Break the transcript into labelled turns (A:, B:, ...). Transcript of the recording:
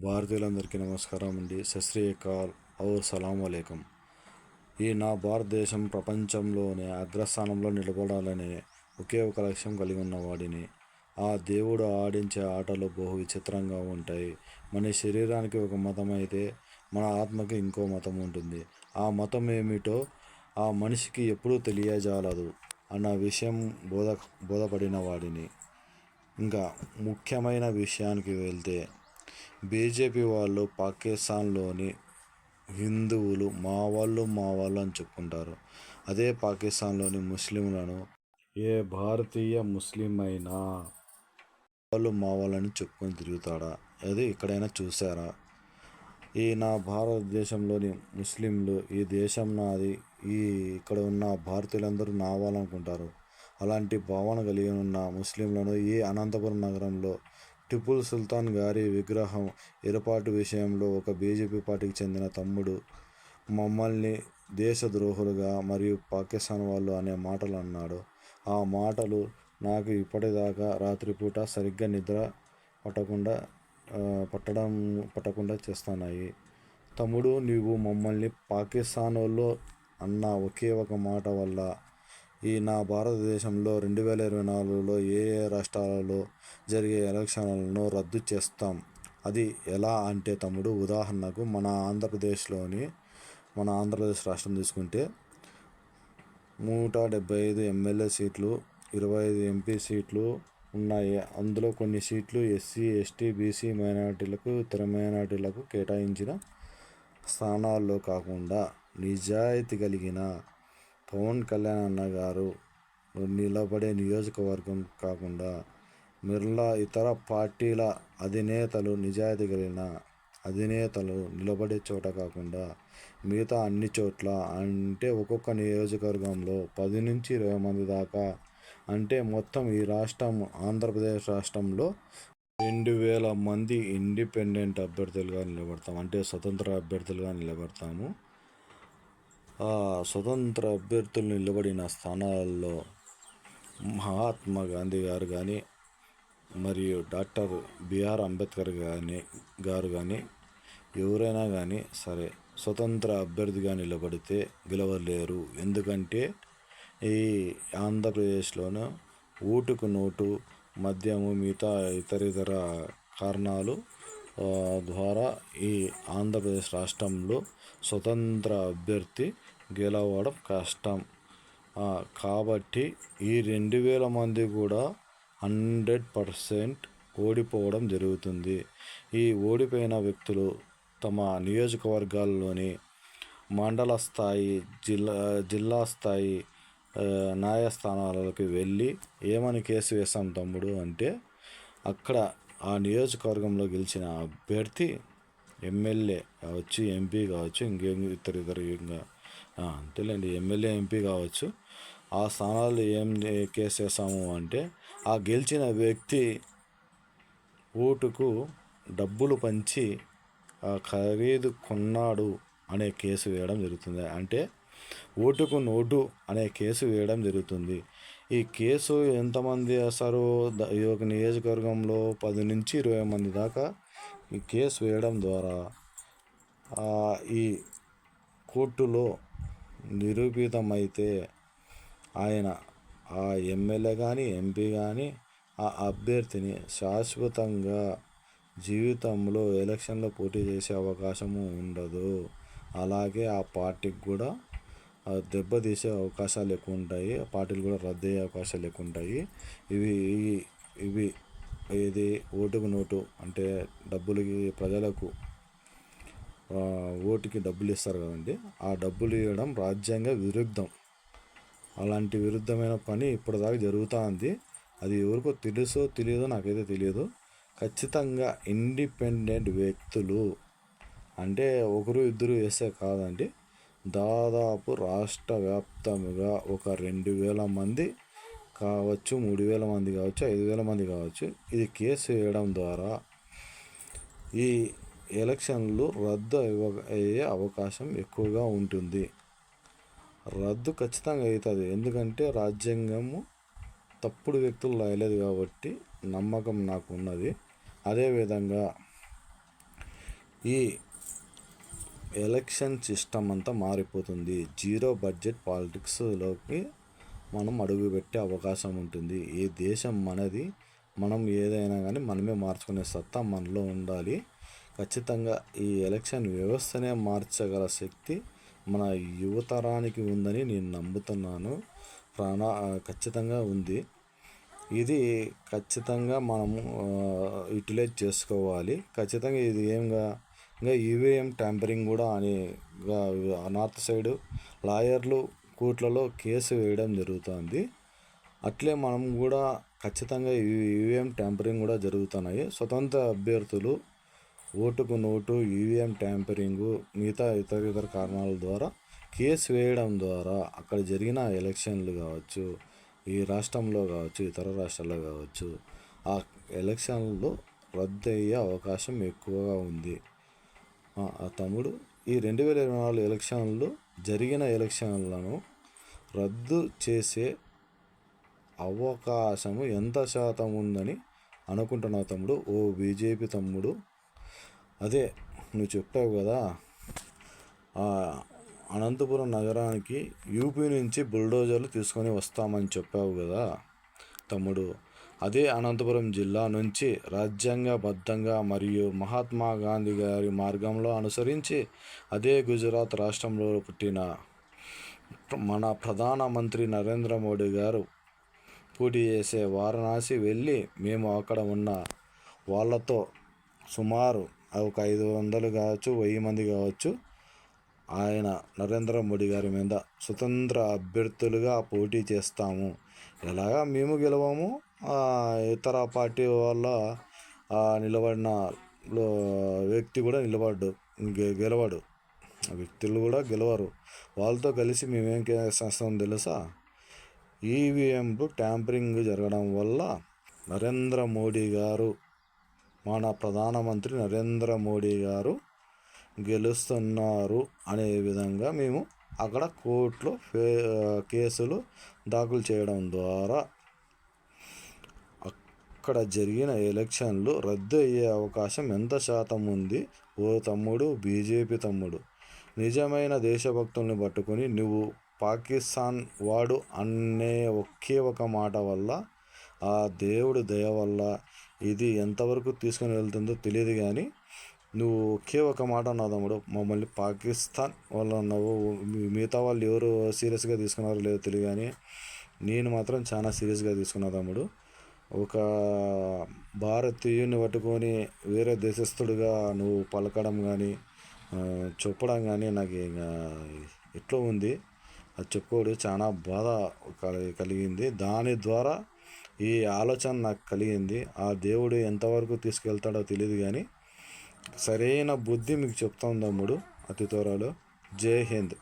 A: భారతీయులందరికీ నమస్కారం అండి. సశ్రీకాల్ ఔర్ సలాం అలేకం. ఈ నా భారతదేశం ప్రపంచంలోనే అగ్రస్థానంలో నిలబడాలనే ఒకే ఒక లక్ష్యం కలిగి ఉన్నవాడిని ఆ దేవుడు ఆడించే ఆటలు బహు విచిత్రంగా ఉంటాయి. మన శరీరానికి ఒక మతం అయితే మన ఆత్మకి ఇంకో మతం ఉంటుంది. ఆ మతం ఏమిటో ఆ మనిషికి ఎప్పుడూ తెలియజాలదు అన్న విషయం బోధ బోధపడిన వాడిని. ఇంకా ముఖ్యమైన విషయానికి వెళ్తే బీజేపీ వాళ్ళు పాకిస్తాన్లోని హిందువులు మా వాళ్ళు మా వాళ్ళు అని చెప్పుకుంటారు. అదే పాకిస్తాన్లోని ముస్లింలను ఏ భారతీయ ముస్లిం అయినా వాళ్ళు మా వాళ్ళని చెప్పుకొని తిరుగుతాడా? అది ఎక్కడైనా చూసారా ఈ నా భారతదేశంలోని ముస్లింలు ఈ దేశం నాది ఈ ఇక్కడ ఉన్న భారతీయులందరూ నా వాళ్ళనుకుంటారు అలాంటి భావన కలిగి ఉన్న ముస్లింలను ఈ అనంతపురం నగరంలో టిపుల్ సుల్తాన్ గారి విగ్రహం ఏర్పాటు విషయంలో ఒక బీజేపీ పార్టీకి చెందిన తమ్ముడు మమ్మల్ని దేశద్రోహులుగా మరియు పాకిస్తాన్ వాళ్ళు అనే మాటలు అన్నాడు. ఆ మాటలు నాకు ఇప్పటిదాకా రాత్రిపూట సరిగ్గా నిద్ర పట్టకుండా పట్టడం పట్టకుండా చేస్తున్నాయి. తమ్ముడు నీవు మమ్మల్ని పాకిస్తాన్ వాళ్ళు అన్న ఒకే ఒక మాట వల్ల ఈ నా భారతదేశంలో రెండు వేల ఇరవై నాలుగులో ఏ ఏ రాష్ట్రాలలో జరిగే ఎలక్షన్లను రద్దు చేస్తాం? అది ఎలా అంటే తమ్ముడు ఉదాహరణకు మన ఆంధ్రప్రదేశ్లోని మన ఆంధ్రప్రదేశ్ రాష్ట్రం తీసుకుంటే నూట డెబ్బై ఐదు ఎమ్మెల్యే సీట్లు ఇరవై ఐదు ఎంపీ సీట్లు ఉన్నాయి. అందులో కొన్ని సీట్లు ఎస్సీ ఎస్టీ బీసీ మైనార్టీలకు ఇతర మైనార్టీలకు కేటాయించిన స్థానాల్లో కాకుండా నిజాయితీ కలిగిన పవన్ కళ్యాణ్ అన్న గారు నిలబడే నియోజకవర్గం కాకుండా మిర్లా ఇతర పార్టీల అధినేతలు నిజాయితీ కలిగిన అధినేతలు నిలబడే చోట కాకుండా మిగతా అన్ని చోట్ల అంటే ఒక్కొక్క నియోజకవర్గంలో పది నుంచి ఇరవై మంది దాకా అంటే మొత్తం ఈ రాష్ట్రం ఆంధ్రప్రదేశ్ రాష్ట్రంలో రెండు వేల మంది ఇండిపెండెంట్ అభ్యర్థులుగా నిలబడతాం. అంటే స్వతంత్ర అభ్యర్థులుగా నిలబడతాము. స్వతంత్ర అభ్యర్థులు నిలబడిన స్థానాల్లో మహాత్మా గాంధీ గారు కానీ మరియు డాక్టర్ బిఆర్ అంబేద్కర్ కానీ గారు కానీ ఎవరైనా కానీ సరే స్వతంత్ర అభ్యర్థిగా నిలబడితే గెలవలేరు. ఎందుకంటే ఈ ఆంధ్రప్రదేశ్లోనూ ఓటుకు నోటు మద్యము మిగతా ఇతర ఇతర కారణాలు ద్వారా ఈ ఆంధ్రప్రదేశ్ రాష్ట్రంలో స్వతంత్ర అభ్యర్థి గెలవడం కష్టం. కాబట్టి ఈ రెండు వేల మంది కూడా హండ్రెడ్ పర్సెంట్ ఓడిపోవడం జరుగుతుంది. ఈ ఓడిపోయిన వ్యక్తులు తమ నియోజకవర్గాల్లోని మండల స్థాయి జిల్లా జిల్లా స్థాయి న్యాయస్థానాలకి వెళ్ళి ఏమని కేసు వేసాం తమ్ముడు అంటే అక్కడ ఆ నియోజకవర్గంలో గెలిచిన అభ్యర్థి ఎమ్మెల్యే కావచ్చు ఎంపీ కావచ్చు ఇంకేం ఇతర ఇతర ఇంకా అంతేలేండి. ఎమ్మెల్యే ఎంపీ కావచ్చు. ఆ స్థానాలు ఏం కేసు అంటే ఆ గెలిచిన వ్యక్తి ఓటుకు డబ్బులు పంచి ఖరీదు కొన్నాడు అనే కేసు వేయడం జరుగుతుంది. అంటే ఓటుకు నోటు అనే కేసు వేయడం జరుగుతుంది. ఈ కేసు ఎంతమంది వేస్తారు ఈ ఒక నియోజకవర్గంలో పది నుంచి ఇరవై మంది దాకా ఈ కేసు వేయడం ద్వారా ఈ కోర్టులో నిరూపితమైతే ఆయన ఆ ఎమ్మెల్యే కానీ ఎంపీ కానీ ఆ అభ్యర్థిని శాశ్వతంగా జీవితంలో ఎలక్షన్లో పోటీ చేసే అవకాశము ఉండదు. అలాగే ఆ పార్టీకి కూడా దెబ్బతీసే అవకాశాలు ఎక్కువ ఉంటాయి పార్టీలు కూడా రద్దు అయ్యే అవకాశాలు ఎక్కువ ఉంటాయి ఇవి ఇవి ఇది ఓటుకు నోటు అంటే డబ్బులకి ప్రజలకు ఓటుకి డబ్బులు ఇస్తారు కదండి. ఆ డబ్బులు ఇవ్వడం రాజ్యాంగ విరుద్ధం. అలాంటి విరుద్ధమైన పని ఇప్పటిదాకా జరుగుతూ ఉంది. అది ఎవరికో తెలుసో తెలియదో నాకైతే తెలియదు. ఖచ్చితంగా ఇండిపెండెంట్ వ్యక్తులు అంటే ఒకరు ఇద్దరు వేస్తే కాదండి. దాదాపు రాష్ట్ర వ్యాప్తంగా ఒక రెండు వేల మంది కావచ్చు మూడు వేల మంది కావచ్చు ఐదు వేల మంది కావచ్చు. ఇది కేసు వేయడం ద్వారా ఈ ఎలక్షన్లు రద్దు అయ్యే అవకాశం ఎక్కువగా ఉంటుంది. రద్దు ఖచ్చితంగా అవుతుంది. ఎందుకంటే రాజ్యాంగము తప్పుడు వ్యక్తులు రాయలేదు కాబట్టి నమ్మకం నాకు ఉన్నది అదేవిధంగా ఈ ఎలక్షన్ సిస్టమ్ అంతా మారిపోతుంది. జీరో బడ్జెట్ పాలిటిక్స్లోకి మనం అడుగుపెట్టే అవకాశం ఉంటుంది. ఈ దేశం మనది మనం ఏదైనా కానీ మనమే మార్చుకునే సత్తా మనలో ఉండాలి. ఖచ్చితంగా ఈ ఎలక్షన్ వ్యవస్థనే మార్చగల శక్తి మన యువతరానికి ఉందని నేను నమ్ముతున్నాను. ప్రాణ ఖచ్చితంగా ఉంది. ఇది ఖచ్చితంగా మనము యూటిలైజ్ చేసుకోవాలి. ఖచ్చితంగా ఇది ఏంగా ఇంకా ఈవీఎం ట్యాంపరింగ్ కూడా అని నార్త్ సైడ్ లాయర్లు కోర్టులలో కేసు వేయడం జరుగుతుంది. అట్లే మనం కూడా ఖచ్చితంగా ఈవీఎం ట్యాంపరింగ్ కూడా జరుగుతున్నాయి. స్వతంత్ర అభ్యర్థులు ఓటుకు నోటు ఈవీఎం ట్యాంపరింగు మిగతా ఇతర ఇతర కారణాల ద్వారా కేసు వేయడం ద్వారా అక్కడ జరిగిన ఎలక్షన్లు కావచ్చు ఈ రాష్ట్రంలో కావచ్చు ఇతర రాష్ట్రాల్లో కావచ్చు ఆ ఎలక్షన్లు రద్దు అయ్యే అవకాశం ఎక్కువగా ఉంది. తమ్ముడు ఈ రెండు వేల ఇరవై నాలుగు ఎలక్షన్లు జరిగిన ఎలక్షన్లను రద్దు చేసే అవకాశము ఎంత శాతం ఉందని అనుకుంటున్నావు తమ్ముడు? ఓ బీజేపీ తమ్ముడు. అదే నువ్వు చెప్పావు కదా అనంతపురం నగరానికి యూపీ నుంచి బుల్డోజర్లు తీసుకొని వస్తామని చెప్పావు కదా తమ్ముడు. అదే అనంతపురం జిల్లా నుంచి రాజ్యాంగబద్ధంగా మరియు మహాత్మా గాంధీ గారి మార్గంలో అనుసరించి అదే గుజరాత్ రాష్ట్రంలో పుట్టిన మన ప్రధానమంత్రి నరేంద్ర మోడీ గారు పోటీ చేసే వారణాసి వెళ్ళి మేము అక్కడ ఉన్న వాళ్ళతో సుమారు ఒక ఐదు వందలు కావచ్చు వెయ్యి మంది కావచ్చు ఆయన నరేంద్ర మోడీ గారి మీద స్వతంత్ర అభ్యర్థులుగా పోటీ చేస్తాము. ఎలాగా మేము గెలవము? ఇతర పార్టీ వాళ్ళ నిలబడిన వ్యక్తి కూడా నిలబడ్డు గెలవడు. వ్యక్తులు కూడా గెలవరు. వాళ్ళతో కలిసి మేమేం చేస్తాం తెలుసా? ఈవీఎంలు ట్యాంపరింగ్ జరగడం వల్ల నరేంద్ర మోడీ గారు మన ప్రధానమంత్రి నరేంద్ర మోడీ గారు గెలుస్తున్నారు అనే విధంగా మేము అక్కడ కోర్టులో ఫే కేసులు దాఖలు చేయడం ద్వారా అక్కడ జరిగిన ఎలక్షన్లు రద్దు అయ్యే అవకాశం ఎంత శాతం ఉంది? ఓ తమ్ముడు బీజేపీ తమ్ముడు. నిజమైన దేశభక్తుల్ని పట్టుకొని నువ్వు పాకిస్తాన్ వాడు అనే ఒకే ఒక మాట వల్ల ఆ దేవుడు దయ వల్ల ఇది ఎంతవరకు తీసుకుని వెళ్తుందో తెలియదు కానీ నువ్వు ఒకే ఒక మాట అన్నావు తమ్ముడు. మమ్మల్ని పాకిస్తాన్ వాళ్ళు అన్నావు. మిగతా వాళ్ళు ఎవరు సీరియస్గా తీసుకున్నారో లేదో తెలియదు కానీ నేను మాత్రం చాలా సీరియస్గా తీసుకున్నా తమ్ముడు. ఒక భారతీయుని పట్టుకొని వేరే దేశస్థుడిగా నువ్వు పలకడం కానీ చెప్పడం కానీ నాకు ఇంకా ఎట్లా ఉంది. అది చెప్పుకోడు. చాలా బాధ కలిగింది. దాని ద్వారా ఈ ఆలోచన నాకు కలిగింది. ఆ దేవుడు ఎంతవరకు తీసుకెళ్తాడో తెలియదు కానీ సరైన బుద్ధి మీకు చెప్తాం తమ్ముడు అతి త్వరలో. జై హింద్.